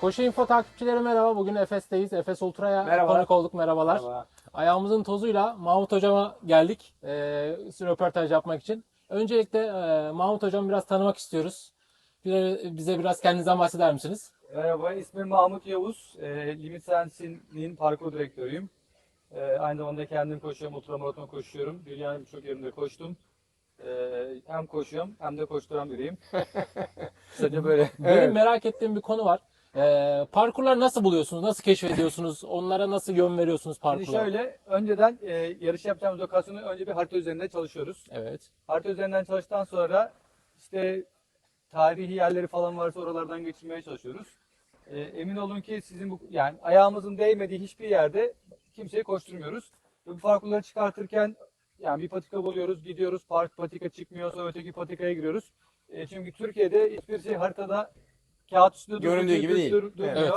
Koşu Info takipçileri merhaba. Bugün Efes'teyiz. Efes Ultra'ya Merhaba. konuk olduk. Merhabalar. Merhaba. Ayağımızın tozuyla Mahmut Hocam'a geldik. E, röportaj yapmak için. Öncelikle e, Mahmut Hocam'ı biraz tanımak istiyoruz. Bize, bize biraz kendinizden bahseder misiniz? Merhaba, ismim Mahmut Yavuz. E, Limit Sensin'in parkur direktörüyüm. E, aynı zamanda kendim koşuyorum, ultramaraton koşuyorum. Dünyanın birçok yerinde koştum. E, hem koşuyorum hem de koşturan biriyim. Kısaca böyle. Benim merak ettiğim bir konu var. E, parkurları nasıl buluyorsunuz? Nasıl keşfediyorsunuz? Onlara nasıl yön veriyorsunuz Şimdi parkurlara? şöyle, önceden e, yarış yapacağımız lokasyonu önce bir harita üzerinde çalışıyoruz. Evet. Harita üzerinden çalıştıktan sonra işte tarihi yerleri falan varsa oralardan geçirmeye çalışıyoruz. Ee, emin olun ki sizin bu yani ayağımızın değmediği hiçbir yerde kimseyi koşturmuyoruz. Ve bu farklıları çıkartırken yani bir patika buluyoruz, gidiyoruz, park patika çıkmıyorsa öteki patikaya giriyoruz. Ee, çünkü Türkiye'de hiçbir şey haritada kağıt üstünde Göründüğü durmuyor, gibi değil. Evet.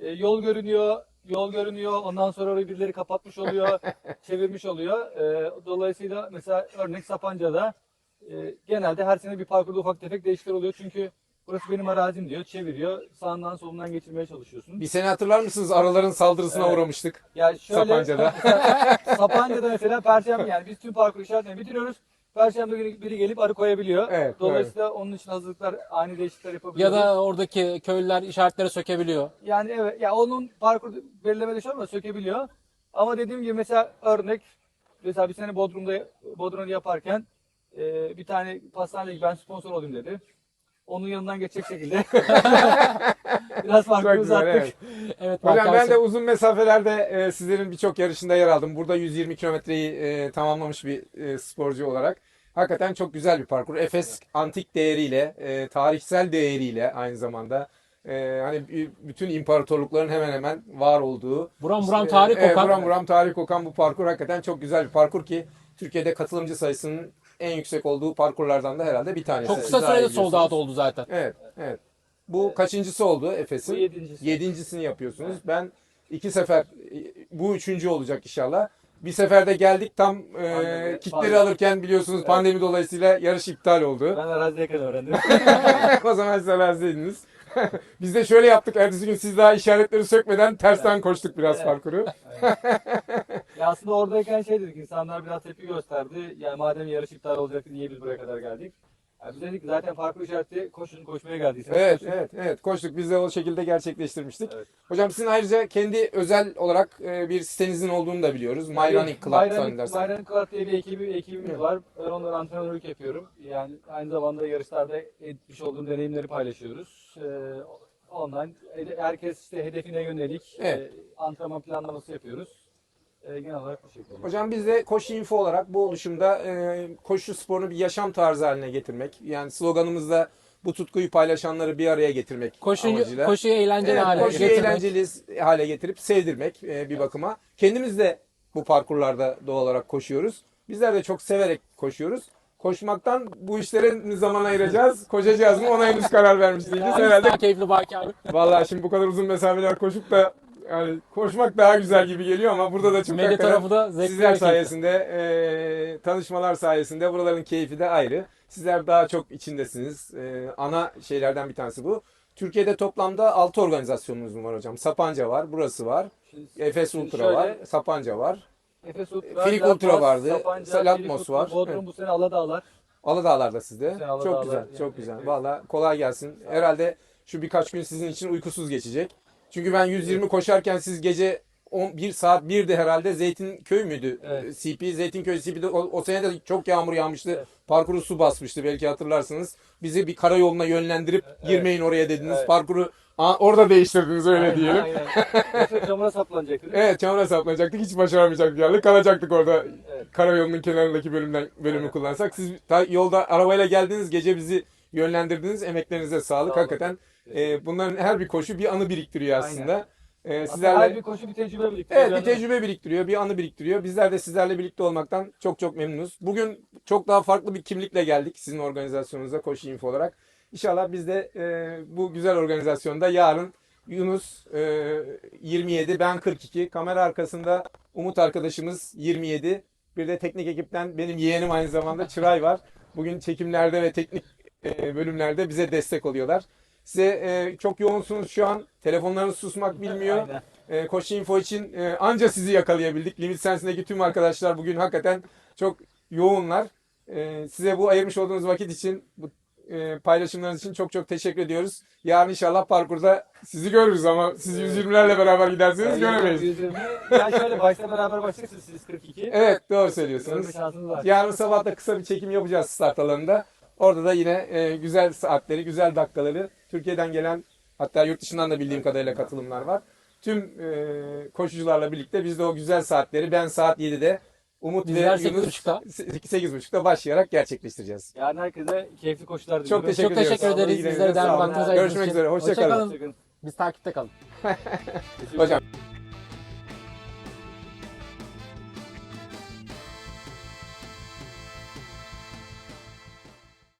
Ee, yol görünüyor, yol görünüyor. Ondan sonra orayı birileri kapatmış oluyor, çevirmiş oluyor. Ee, dolayısıyla mesela örnek Sapanca'da e, genelde her sene bir parkurda ufak tefek değişiklikler oluyor. Çünkü burası benim arazim diyor, çeviriyor. Sağından solundan geçirmeye çalışıyorsun. Bir sene hatırlar mısınız? Araların saldırısına Evet. uğramıştık. Yani şöyle, Sapanca'da. Sapanca'da mesela Perşembe yani biz tüm parkuru işaretlerini bitiriyoruz. Perşembe günü biri gelip arı koyabiliyor. Evet, Dolayısıyla onun için hazırlıklar, ani değişiklikler Ya yapabiliyoruz. da oradaki köylüler işaretleri sökebiliyor. Yani evet ya onun parkur belirlemede şey ama sökebiliyor. Ama dediğim gibi mesela örnek mesela bir sene Bodrum'da Bodrum'da yaparken e, bir tane pastaneye ben sponsor olayım dedi. Onun yanından geçecek şekilde biraz Çok farkı güzel, uzattık. evet. Evet. Hocam ben arkadaşlar. de uzun mesafelerde e, sizlerin birçok yarışında yer aldım. Burada 120 kilometreyi e, tamamlamış bir e, sporcu olarak. Hakikaten çok güzel bir parkur. Efes antik değeriyle, e, tarihsel değeriyle aynı zamanda e, hani bütün imparatorlukların hemen hemen var olduğu Buram buram tarih kokan. buram buram tarih kokan bu parkur hakikaten çok güzel bir parkur ki Türkiye'de katılımcı sayısının en yüksek olduğu parkurlardan da herhalde bir tanesi. Çok kısa sürede sold out oldu zaten. Evet, evet. Bu kaçıncısı oldu Efes'in? Yedincisi. Yedincisini yapıyorsunuz. Ben iki sefer, bu üçüncü olacak inşallah. Bir seferde geldik tam e, kitleri pandemi. alırken biliyorsunuz pandemi dolayısıyla yarış iptal oldu. Ben arazideyken öğrendim. o zaman siz arazideydiniz. Biz de şöyle yaptık. Ertesi gün siz daha işaretleri sökmeden tersten koştuk biraz Evet. parkuru. ya aslında oradayken şey dedik insanlar biraz tepki gösterdi. Yani madem yarış iptal olacaktı niye biz buraya kadar geldik? Yani biz dedik zaten parkur işareti koşun koşmaya geldiyseniz Evet, koşun. evet, evet. Koştuk. Biz de o şekilde gerçekleştirmiştik. Evet. Hocam sizin ayrıca kendi özel olarak e, bir sitenizin olduğunu da biliyoruz. Running Club. My Running Club diye bir ekibi, ekibimiz Evet. var. Ben onların antrenörlük yapıyorum. Yani aynı zamanda yarışlarda etmiş olduğum deneyimleri paylaşıyoruz. Ee, online herkes işte hedefine yönelik Evet. e, antrenman planlaması yapıyoruz. E, genel olarak bu şekilde. Hocam biz de Koşu Info olarak bu oluşumda e, koşu sporunu bir yaşam tarzı haline getirmek. Yani sloganımızda bu tutkuyu paylaşanları bir araya getirmek Koşuyu, amacıyla. koşuyu eğlenceli Evet, hale koşuyu getirmek. eğlenceli hale getirip sevdirmek e, bir bakıma. Kendimiz de bu parkurlarda doğal olarak koşuyoruz. Bizler de çok severek koşuyoruz. Koşmaktan bu işlere zaman ayıracağız, koşacağız mı ona henüz karar vermiş değiliz. Herhalde daha keyifli Baki abi? Vallahi şimdi bu kadar uzun mesafeler koşup da yani koşmak daha güzel gibi geliyor ama burada da çok Medya tarafı da zevkli. sizler sayesinde, e, tanışmalar sayesinde buraların keyfi de ayrı. Sizler daha çok içindesiniz. E, ana şeylerden bir tanesi bu. Türkiye'de toplamda 6 organizasyonumuz var hocam. Sapanca var, burası var. Şimdi, Efes Şimdi Ultra şöyle- var, Sapanca var. Efes Ultra, Filik Latmos, Ultra vardı, Sapanca, Latmos Filik var. Bodrum bu sene Aladağlar. Aladağlar'da sizde. Aladağlar çok güzel, yani çok güzel. Valla kolay gelsin. Herhalde şu birkaç gün sizin için uykusuz geçecek. Çünkü ben 120 koşarken siz gece 11 saat 1'de herhalde Zeytinköy müydü? Evet. CP, Zeytinköy CP'de o, o sene de çok yağmur yağmıştı. Evet. Parkuru su basmıştı belki hatırlarsınız. Bizi bir karayoluna yönlendirip girmeyin oraya dediniz. Evet. Parkuru Aa, orada değiştirdiniz öyle Aynen, diyelim. Aynen. Yoksa camına saplanacaktık. Evet çamura saplanacaktık. Hiç başaramayacaktık yani. Kalacaktık orada. Evet. Karayolunun kenarındaki bölümden bölümü Evet. kullansak. Siz ta- yolda arabayla geldiniz. Gece bizi yönlendirdiniz. Emeklerinize sağlık. Sağ. Hakikaten e, bunların her bir koşu bir anı biriktiriyor aslında. E, Aslında sizlerle her bir koşu bir tecrübe birlikte. Evet bir tecrübe biriktiriyor, bir anı biriktiriyor. Bizler de sizlerle birlikte olmaktan çok çok memnunuz. Bugün çok daha farklı bir kimlikle geldik sizin organizasyonunuza Koşu Info olarak. İnşallah biz de e, bu güzel organizasyonda yarın Yunus e, 27, ben 42, kamera arkasında Umut arkadaşımız 27. Bir de teknik ekipten benim yeğenim aynı zamanda Çıray var. Bugün çekimlerde ve teknik e, bölümlerde bize destek oluyorlar. Size e, çok yoğunsunuz şu an. Telefonlarınız susmak bilmiyor. E, Koşu Info için e, anca sizi yakalayabildik. Limit Sensi'ndeki tüm arkadaşlar bugün hakikaten çok yoğunlar. E, size bu ayırmış olduğunuz vakit için, bu e, paylaşımlarınız için çok çok teşekkür ediyoruz. Yarın inşallah parkurda sizi görürüz ama siz 120'lerle beraber giderseniz göremeyiz. 120. Yani şöyle başta beraber başlayacaksınız siz 42. Evet doğru Görme söylüyorsunuz. şansınız var. Yarın sabah da kısa bir çekim yapacağız start alanında. Orada da yine e, güzel saatleri, güzel dakikaları Türkiye'den gelen hatta yurt dışından da bildiğim kadarıyla katılımlar var. Tüm e, koşucularla birlikte biz de o güzel saatleri ben saat 7'de Umut Bizler ve Yunus 8.30'da. 8.30'da başlayarak gerçekleştireceğiz. Yarın herkese keyifli koşular Çok diliyorum. teşekkür, Çok teşekkür ediyoruz. ederiz. Bizlere değerli sağ olun. vaktinizi ayırdığınız Görüşmek için. üzere. Hoşçakalın. Hoşçakalın. Biz takipte kalın. Hocam